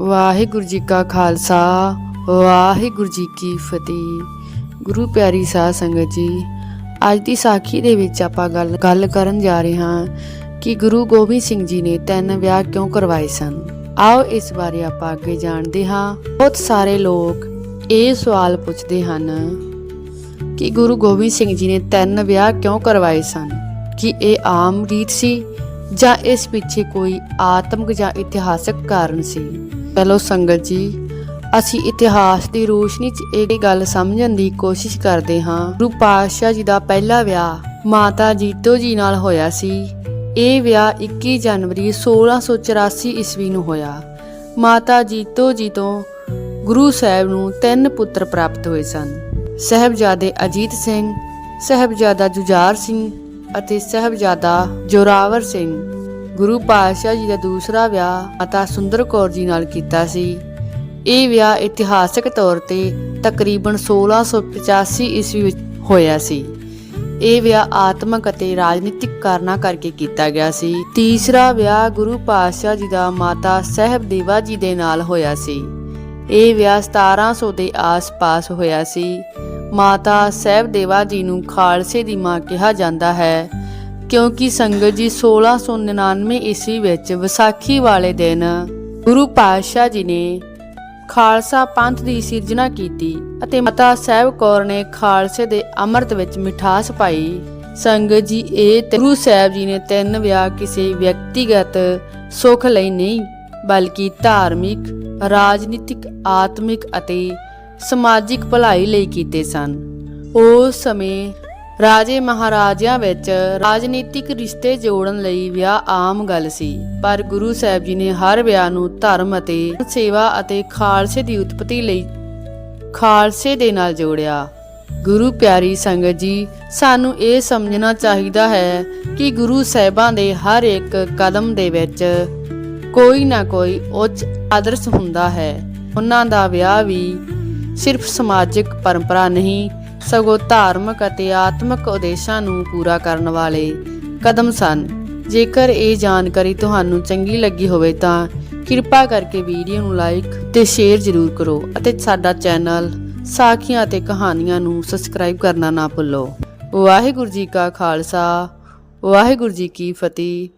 ਵਾਹਿਗੁਰੂ ਜੀ ਕਾ ਖਾਲਸਾ, ਵਾਹਿਗੁਰੂ ਜੀ ਕੀ ਫਤਿਹ। ਗੁਰੂ ਪਿਆਰੀ ਸਾਧ ਸੰਗਤ ਜੀ, ਅੱਜ ਦੀ ਸਾਖੀ ਦੇ ਵਿੱਚ ਆਪਾਂ ਗੱਲ ਗੱਲ ਕਰਨ ਜਾ ਰਹੇ ਹਾਂ ਕਿ ਗੁਰੂ ਗੋਬਿੰਦ ਸਿੰਘ ਜੀ ਨੇ ਤਿੰਨ ਵਿਆਹ ਕਿਉਂ ਕਰਵਾਏ ਸਨ। ਆਓ ਇਸ ਬਾਰੇ ਆਪਾਂ ਅੱਗੇ ਜਾਣਦੇ ਹਾਂ। ਬਹੁਤ ਸਾਰੇ ਲੋਕ ਇਹ ਸਵਾਲ ਪੁੱਛਦੇ ਹਨ ਕਿ ਗੁਰੂ ਗੋਬਿੰਦ ਸਿੰਘ ਜੀ ਨੇ ਤਿੰਨ ਵਿਆਹ ਕਿਉਂ ਕਰਵਾਏ ਸਨ? ਕਿ ਇਹ ਆਮ ਰੀਤ ਸੀ ਜਾਂ ਇਸ ਪਿੱਛੇ ਕੋਈ ਆਤਮਿਕ ਜਾਂ ਇਤਿਹਾਸਕ ਕਾਰਨ ਸੀ? ਚਲੋ ਸੰਗਤ ਜੀ, ਅਸੀਂ ਇਤਿਹਾਸ ਦੀ ਰੋਸ਼ਨੀ 'ਚ ਇਹ ਗੱਲ ਸਮਝਣ ਦੀ ਕੋਸ਼ਿਸ਼ ਕਰਦੇ ਹਾਂ। ਗੁਰੂ ਪਾਤਸ਼ਾਹ ਜੀ ਦਾ ਪਹਿਲਾ ਵਿਆਹ ਮਾਤਾ ਜੀਤੋ ਜੀ ਨਾਲ ਹੋਇਆ ਸੀ। ਇਹ ਵਿਆਹ 21 ਜਨਵਰੀ 1684 ਈਸਵੀ ਨੂੰ ਹੋਇਆ। ਮਾਤਾ ਜੀਤੋ ਜੀ ਤੋਂ ਗੁਰੂ ਸਾਹਿਬ ਨੂੰ ਤਿੰਨ ਪੁੱਤਰ ਪ੍ਰਾਪਤ ਹੋਏ ਸਨ। ਸਹਿਬਜ਼ਾਦੇ ਅਜੀਤ ਸਿੰਘ, ਸਹਿਬਜ਼ਾਦਾ ਜੁਝਾਰ ਸਿੰਘ ਅਤੇ ਸਹਿਬਜ਼ਾਦਾ ਜੋਰਾਵਰ ਸਿੰਘ। ਗੁਰੂ ਪਾਤਸ਼ਾਹ ਜੀ ਦਾ ਦੂਸਰਾ ਵਿਆਹ ਮਾਤਾ ਸੁੰਦਰ ਕੌਰ ਜੀ ਨਾਲ ਕੀਤਾ ਸੀ। ਇਹ ਵਿਆਹ ਇਤਿਹਾਸਕ ਤੌਰ ਤੇ ਤਕਰੀਬਨ 1685 ਈਸਵੀ ਵਿੱਚ ਹੋਇਆ ਸੀ। ਇਹ ਵਿਆਹ ਆਤਮਕ ਅਤੇ ਰਾਜਨੀਤਿਕ ਕਾਰਨਾਂ ਕਰਕੇ ਕੀਤਾ ਗਿਆ ਸੀ। ਤੀਸਰਾ ਵਿਆਹ ਗੁਰੂ ਪਾਤਸ਼ਾਹ ਜੀ ਦਾ ਮਾਤਾ ਸਹਿਬਦੇਵਾ ਜੀ ਦੇ ਨਾਲ ਹੋਇਆ ਸੀ। ਇਹ ਵਿਆਹ 1700 ਦੇ ਆਸ-ਪਾਸ ਹੋਇਆ ਸੀ। ਮਾਤਾ ਸਹਿਬਦੇਵਾ ਜੀ ਨੂੰ ਖਾਲਸੇ ਦੀ ਮਾਂ ਕਿਹਾ ਜਾਂਦਾ ਹੈ। ਕਿਉਂਕਿ ਸੰਗਤ ਜੀ 1699 ਈਸਵੀ ਵਿੱਚ ਵਿਸਾਖੀ ਵਾਲੇ ਦਿਨ ਗੁਰੂ ਪਾਤਸ਼ਾਹ ਜੀ ਨੇ ਖਾਲਸਾ ਪੰਥ ਦੀ ਸਿਰਜਣਾ ਕੀਤੀ ਅਤੇ ਮਾਤਾ ਸਾਹਿਬ ਕੌਰ ਨੇ ਖਾਲਸੇ ਦੇ ਅੰਮ੍ਰਿਤ ਵਿੱਚ ਮਿਠਾਸ ਪਾਈ। ਸੰਗਤ ਜੀ ਇਹ ਗੁਰੂ ਸਾਹਿਬ ਜੀ ਨੇ ਤਿੰਨ ਵਿਆਹ ਕਿਸੇ ਵਿਅਕਤੀਗਤ ਸੁਖ ਲਈ ਨਹੀਂ, ਬਲਕਿ ਧਾਰਮਿਕ, ਰਾਜਨੀਤਿਕ, ਆਤਮਿਕ ਅਤੇ ਸਮਾਜਿਕ ਭਲਾਈ ਲਈ ਕੀਤੇ ਸਨ। ਉਸ ਸਮੇਂ ਰਾਜੇ ਮਹਾਰਾਜਿਆਂ ਵਿੱਚ ਰਾਜਨੀਤਿਕ ਰਿਸ਼ਤੇ ਜੋੜਨ ਲਈ ਵਿਆਹ ਆਮ ਗੱਲ ਸੀ, ਪਰ ਗੁਰੂ ਸਾਹਿਬ ਜੀ ਨੇ ਹਰ ਵਿਆਹ ਨੂੰ ਧਰਮ ਅਤੇ ਸੇਵਾ ਅਤੇ ਖਾਲਸੇ ਦੀ ਉਤਪਤੀ ਲਈ ਖਾਲਸੇ ਦੇ ਨਾਲ ਜੋੜਿਆ। ਗੁਰੂ ਪਿਆਰੀ ਸੰਗਤ ਜੀ, ਸਾਨੂੰ ਇਹ ਸਮਝਣਾ ਚਾਹੀਦਾ ਹੈ ਕਿ ਗੁਰੂ ਸਾਹਿਬਾਂ ਦੇ ਹਰ ਇੱਕ ਕਦਮ ਦੇ ਵਿੱਚ ਕੋਈ ਨਾ ਕੋਈ ਉੱਚ ਆਦਰਸ਼ ਹੁੰਦਾ ਹੈ। ਉਹਨਾਂ ਦਾ ਵਿਆਹ ਵੀ ਸਿਰਫ ਸਮਾਜਿਕ ਪਰੰਪਰਾ ਨਹੀਂ ਸਗੋਂ ਧਾਰਮਿਕ ਅਤੇ ਆਤਮਿਕ ਉਦੇਸ਼ਾਂ ਨੂੰ ਪੂਰਾ ਕਰਨ ਵਾਲੇ ਕਦਮ ਸਨ। ਜੇਕਰ ਇਹ ਜਾਣਕਾਰੀ ਤੁਹਾਨੂੰ ਚੰਗੀ ਲੱਗੀ ਹੋਵੇ ਤਾਂ ਕਿਰਪਾ ਕਰਕੇ ਵੀਡੀਓ ਨੂੰ ਲਾਈਕ ਤੇ ਸ਼ੇਅਰ ਜ਼ਰੂਰ ਕਰੋ ਅਤੇ ਸਾਡਾ ਚੈਨਲ ਸਾਖੀਆਂ ਅਤੇ ਕਹਾਣੀਆਂ ਨੂੰ ਸਬਸਕ੍ਰਾਈਬ ਕਰਨਾ ਨਾ ਭੁੱਲੋ। ਵਾਹਿਗੁਰੂ ਜੀ ਕਾ ਖਾਲਸਾ, ਵਾਹਿਗੁਰੂ ਜੀ ਕੀ ਫਤਿਹ।